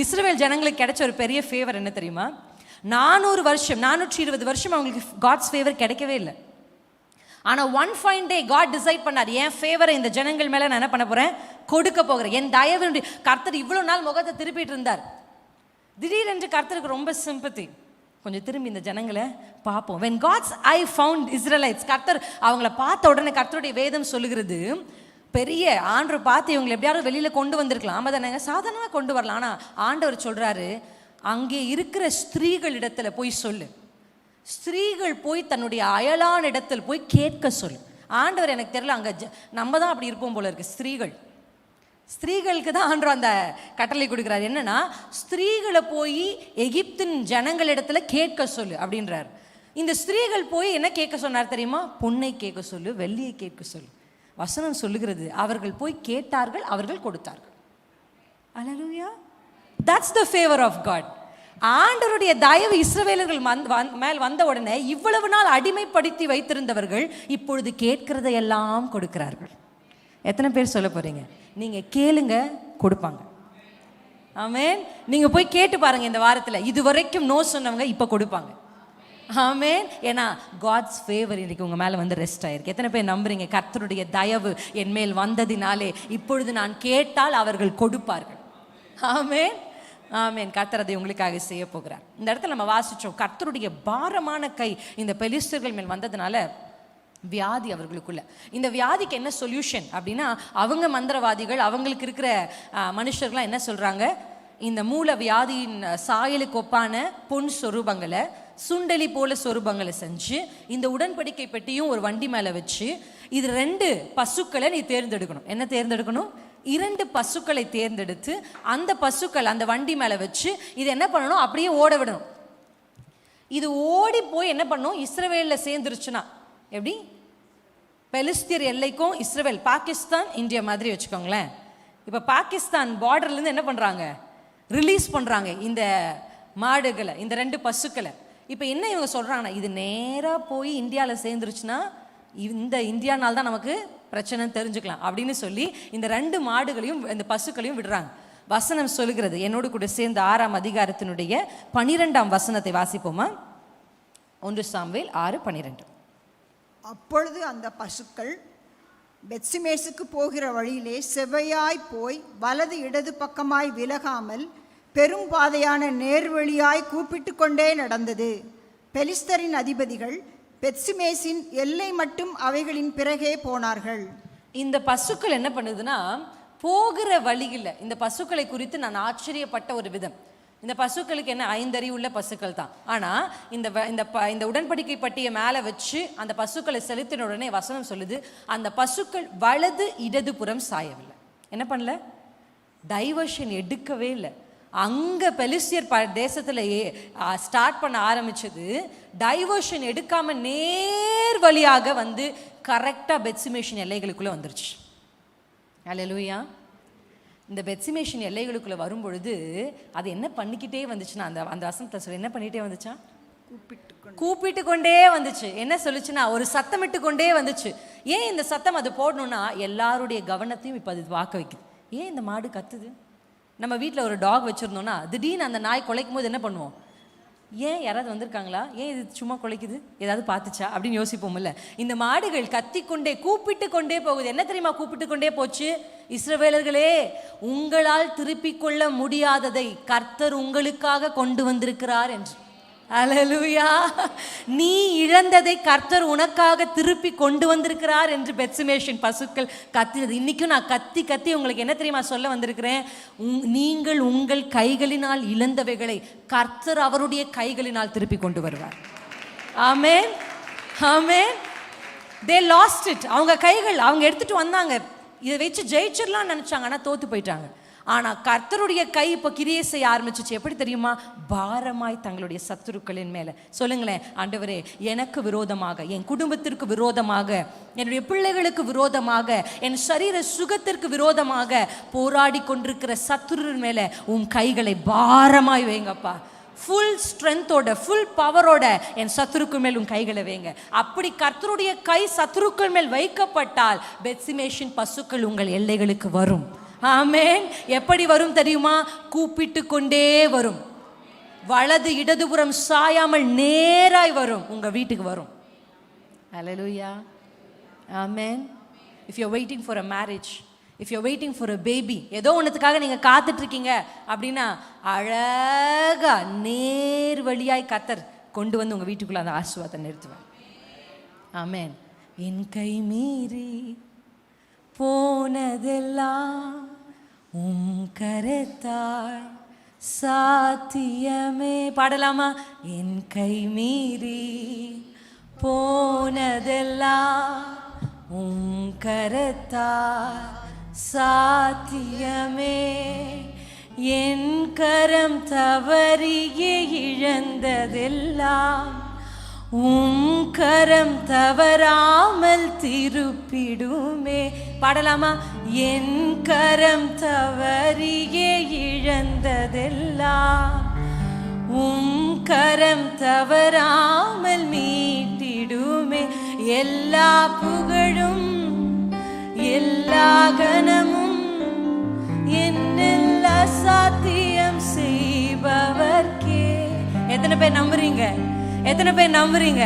Israel ஜனங்களுக்கு கிடைச்ச ஒரு பெரிய ஃபேவர் என்ன தெரியுமா? நானூறு வருஷம் நானூற்றி இருபது வருஷம் அவங்களுக்கு காட்ஸ் ஃபேவர் கிடைக்கவே இல்லை. ஆனால் one fine day God decide பண்ணார் என் ஃபேவரை இந்த ஜனங்கள் மேலே நான் என்ன பண்ண போகிறேன் கொடுக்க போகிறேன். என் தயவு கர்த்தர் இவ்வளோ நாள் முகத்தை திருப்பிட்டு இருந்தார். திடீரென்று கர்த்தருக்கு ரொம்ப சிம்பத்தி கொஞ்சம் திரும்பி இந்த ஜனங்களை பார்ப்போம். When God's I found Israelites கர்த்தர் அவங்கள பார்த்த உடனே கர்த்தருடைய வேதம் சொல்லுகிறது பெரிய ஆண்டவர் பார்த்து இவங்களை எப்படியாவது வெளியில் கொண்டு வந்திருக்கலாம். அதை நாங்கள் சாதாரணமாக கொண்டு வரலாம். ஆனால் ஆண்டவர் சொல்கிறாரு அங்கே இருக்கிற ஸ்திரீகள் இடத்துல போய் சொல்லு. ஸ்திரீகள் போய் தன்னுடைய அயலான இடத்தில் போய் கேட்க சொல்லு. ஆண்டவர் எனக்கு தெரியல அங்கே ஜ- நம்ம தான் அப்படி இருப்போம் போல இருக்கு. ஸ்திரீகள். ஸ்திரீகளுக்கு தான் ஆண்டவர் அந்த கட்டளை கொடுக்குறாரு. என்னன்னா ஸ்திரீகளை போய் எகிப்தின் ஜனங்களிடத்துல கேட்க சொல்லு அப்படின்றார். இந்த ஸ்திரீகள் போய் என்ன கேட்க சொன்னார் தெரியுமா? பொண்ணை கேட்க சொல்லு வெள்ளியை கேட்க சொல்லு. வசனம் சொல்லுகிறது. அவர்கள் போய் கேட்டார்கள் அவர்கள் கொடுத்தார்கள். அலலூயா that's the favour of God ஆண்டவருடைய தயவு இஸ்ரவேலர்கள் வந்- மேல் வந்த உடனே இவ்வளவு நாள் அடிமைப்படுத்தி வைத்திருந்தவர்கள் இப்பொழுது கேட்கிறதையெல்லாம் கொடுக்கிறார்கள். எத்தனை பேர் சொல்ல போறீங்க? நீங்க கேளுங்க கொடுப்பாங்க. ஆமேன் நீங்க போய் கேட்டு பாருங்க இந்த வாரத்தில். இது வரைக்கும் நோ சொன்னவங்க இப்போ கொடுப்பாங்க. ஆமேன். ஏன்னா காட்ஸ் ஃபேவர் இன்றைக்கி உங்கள் மேலே வந்து ரெஸ்ட் ஆயிருக்கு. எத்தனை பேர் நம்புறீங்க? கர்த்தருடைய தயவு என் மேல் வந்ததினாலே இப்பொழுது நான் கேட்டால் அவர்கள் கொடுப்பார்கள். ஆமேன். ஆமேன். கர்த்தர் அதை உங்களுக்காக செய்ய போகிறார். இந்த இடத்துல நம்ம வாசித்தோம் கர்த்தருடைய பாரமான கை இந்த பெலிஸ்டர்கள் மேல் வந்ததுனால வியாதி அவர்களுக்குள்ள. இந்த வியாதிக்கு என்ன சொல்யூஷன் அப்படின்னா அவங்க மந்திரவாதிகள் அவங்களுக்கு இருக்கிற மனுஷர்கள்லாம் என்ன சொல்கிறாங்க இந்த மூல வியாதியின் சாயலுக்கு ஒப்பான பொன் சொரூபங்களை சுண்டலி போல சொரூபங்களை செஞ்சு இந்த உடன்படிக்கை பெட்டியும் ஒரு வண்டி மேலே வச்சு இது ரெண்டு பசுக்களை நீ தேர்ந்தெடுக்கணும். என்ன தேர்ந்தெடுக்கணும்? இரண்டு பசுக்களை தேர்ந்தெடுத்து அந்த பசுக்கள் அந்த வண்டி மேலே வச்சு இது என்ன பண்ணணும்? அப்படியே ஓட விடணும். இது ஓடி போய் என்ன பண்ணும்? இஸ்ரவேலில் சேர்ந்துருச்சுன்னா எப்படி? பெலிஸ்தீர் எல்லைக்கும் இஸ்ரேல் பாகிஸ்தான் இந்தியா மாதிரி வச்சுக்கோங்களேன். இப்போ பாகிஸ்தான் பார்டர்லேருந்து என்ன பண்ணுறாங்க ரிலீஸ் பண்ணுறாங்க இந்த மாடுகளை இந்த ரெண்டு பசுக்களை. இப்போ என்ன இவங்க சொல்கிறாங்கன்னா இது நேராக போய் இந்தியாவில் சேர்ந்துருச்சுன்னா இந்த இந்தியானால் தான் நமக்கு பிரச்சனைன்னு தெரிஞ்சுக்கலாம் அப்படின்னு சொல்லி இந்த ரெண்டு மாடுகளையும் இந்த பசுக்களையும் விடுறாங்க. வசனம் சொல்லுகிறது. என்னோடு கூட சேர்ந்த ஆறாம் அதிகாரத்தினுடைய பனிரெண்டாம் வசனத்தை வாசிப்போமா? ஒன்று சாம்வேல் ஆறு பன்னிரெண்டு அப்பொழுது அந்த பசுக்கள் பெத்சிமேசுக்கு போகிற வழியிலே செவ்வையாய் போய் வலது இடது பக்கமாய் விலகாமல் பெரும் பாதையான நேர்வழியாய் கூப்பிட்டு கொண்டே நடந்தது. பெலிஸ்தரின் அதிபதிகள் பெட்சிமேசின் எல்லை மட்டும் அவைகளின் பிறகே போனார்கள். இந்த பசுக்கள் என்ன பண்ணுதுன்னா போகிற வழியில் இந்த பசுக்களை குறித்து நான் ஆச்சரியப்பட்ட ஒரு விதம். இந்த பசுக்களுக்கு என்ன ஐந்தறிவுள்ள பசுக்கள் தான். ஆனால் இந்த இந்த ப இந்த உடன்படிக்கை பட்டியை மேலே வச்சு அந்த பசுக்களை செலுத்தின உடனே வசனம் சொல்லுது அந்த பசுக்கள் வலது இடதுபுறம் சாயவில்லை. என்ன பண்ணல? டைவர்ஷன் எடுக்கவே இல்லை. அங்கே பெலிஸ்தியர் ப தேசத்தில் ஸ்டார்ட் பண்ண ஆரம்பிச்சது டைவர்ஷன் எடுக்காம நேர் வழியாக வந்து கரெக்டாக பெட்சிமேஷன் எல்லைகளுக்குள்ளே வந்துருச்சு. அல்லேலூயா இந்த பெட்சிமேஷன் எல்லைகளுக்குள்ளே வரும்பொழுது அது என்ன பண்ணிக்கிட்டே வந்துச்சுன்னா அந்த அந்த வசனத்தை சொல்லி என்ன பண்ணிகிட்டே வந்துச்சா? கூப்பிட்டு கூப்பிட்டு கொண்டே வந்துச்சு. என்ன சொல்லுச்சுன்னா ஒரு சத்தமிட்டு கொண்டே வந்துச்சு. ஏன் இந்த சத்தம் அது போடணும்னா எல்லாருடைய கவனத்தையும் இப்போ அது வாக்க வைக்குது. ஏன் இந்த மாடு கத்துது? நம்ம வீட்டில் ஒரு டாக் வச்சுருந்தோம்னா திடீர்னு அந்த நாய் குலைக்கும் போது என்ன பண்ணுவோம்? ஏன் யாராவது வந்திருக்காங்களா? ஏன் இது சும்மா குலைக்குது? ஏதாவது பார்த்துச்சா? அப்படின்னு யோசிப்போம்ல. இந்த மாடுகள் கத்திக்கொண்டே கூப்பிட்டு கொண்டே போகுது. என்ன தெரியுமா? கூப்பிட்டு கொண்டே போச்சு. இஸ்ரவேலர்களே உங்களால் திருப்பிக் கொள்ள முடியாததை கர்த்தர் உங்களுக்காக கொண்டு வந்திருக்கிறார் என்று. அலலுயா நீ இழந்ததை கர்த்தர் உனக்காக திருப்பி கொண்டு வந்திருக்கிறார் என்று பெட்சிமேஷன் பசுக்கள் கத்தினது. இன்னைக்கும் நான் கத்தி கத்தி உங்களுக்கு என்ன தெரியுமா சொல்ல வந்திருக்கிறேன்? உங்- நீங்கள் உங்கள் கைகளினால் இழந்தவைகளை கர்த்தர் அவருடைய கைகளினால் திருப்பி கொண்டு வருவார். ஆமேன் ஆமேன் தே லாஸ்ட் இட் அவங்க கைகள் அவங்க எடுத்துட்டு வந்தாங்க. இதை வச்சு ஜெயிச்சிடலாம்னு நினைச்சாங்க ஆனால் தோத்து போயிட்டாங்க. ஆனால் கர்த்தருடைய கை இப்போ கிரியை செய்ய ஆரம்பிச்சிச்சு. எப்படி தெரியுமா? பாரமாய் தங்களுடைய சத்துருக்களின் மேலே. சொல்லுங்களேன் ஆண்டவரே எனக்கு விரோதமாக என் குடும்பத்திற்கு விரோதமாக என்னுடைய பிள்ளைகளுக்கு விரோதமாக என் சரீர சுகத்திற்கு விரோதமாக போராடி கொண்டிருக்கிற சத்துருவின் மேலே உன் கைகளை பாரமாய் வைங்கப்பா. ஃபுல் ஸ்ட்ரென்த்தோட ஃபுல் பவரோட என் சத்துருக்கள் மேல் உன் கைகளை வைங்க. அப்படி கர்த்தருடைய கை சத்துருக்கள் மேல் வைக்கப்பட்டால் பெட்சிமேஷன் பசுக்கள் உங்கள் எல்லைகளுக்கு வரும். ஆமேன். எப்படி வரும் தெரியுமா? கூப்பிட்டு கொண்டே வரும். வலது இடதுபுறம் சாயாமல் நேராய் வரும். உங்க வீட்டுக்கு வரும். அலலூயா ஆமேன் if you waiting for a marriage if you waiting for a baby ஏதோ ஒன்றுத்துக்காக நீங்கள் காத்துட்டு இருக்கீங்க அப்படின்னா அழகா நேர் வழியாய் கத்தர் கொண்டு வந்து உங்கள் வீட்டுக்குள்ளே அந்த ஆசுவாதத்தை நிறுத்துவேன் ஆமேன் என் கை மீறி போனதெல்லாம் உம் கரத்தாய் சாத்தியமே. பாடலாமா? என் கை மீறி போனதெல்லாம் உம் கரத்தாய் சாத்தியமே. என் கரம் தவறிய இழந்ததெல்லாம் உம் கரம் தவறாமல் திருப்பிடுமே. பாடலாமா? என் கரம் தவறியே இழந்ததெல்லாம். உம் கரம் தவறாமல் மீட்டிடுமே. எல்லா புகழும் எல்லா கனமும் என்னெல்ல சாத்தியம் செய்பவர்க்கே. எத்தனை பேர் நம்புறீங்க? எத்தனை பேர் நம்புறீங்க?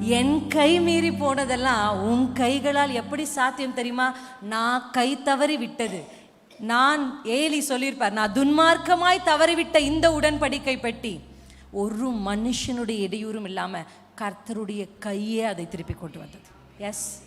என் கை மீறி போனதெல்லாம் உன் கைகளால் எப்படி சாத்தியம் தெரியுமா? நான் கை தவறி விட்டது. நான் ஏலி சொல்லியிருப்பார் நான் துன்மார்க்கமாய் தவறிவிட்ட இந்த உடன்படிக்கை பெட்டி. ஒரு மனுஷனுடைய இடையூறும் இல்லாமல் கர்த்தருடைய கையே அதை திருப்பி கொண்டு வந்தது. எஸ்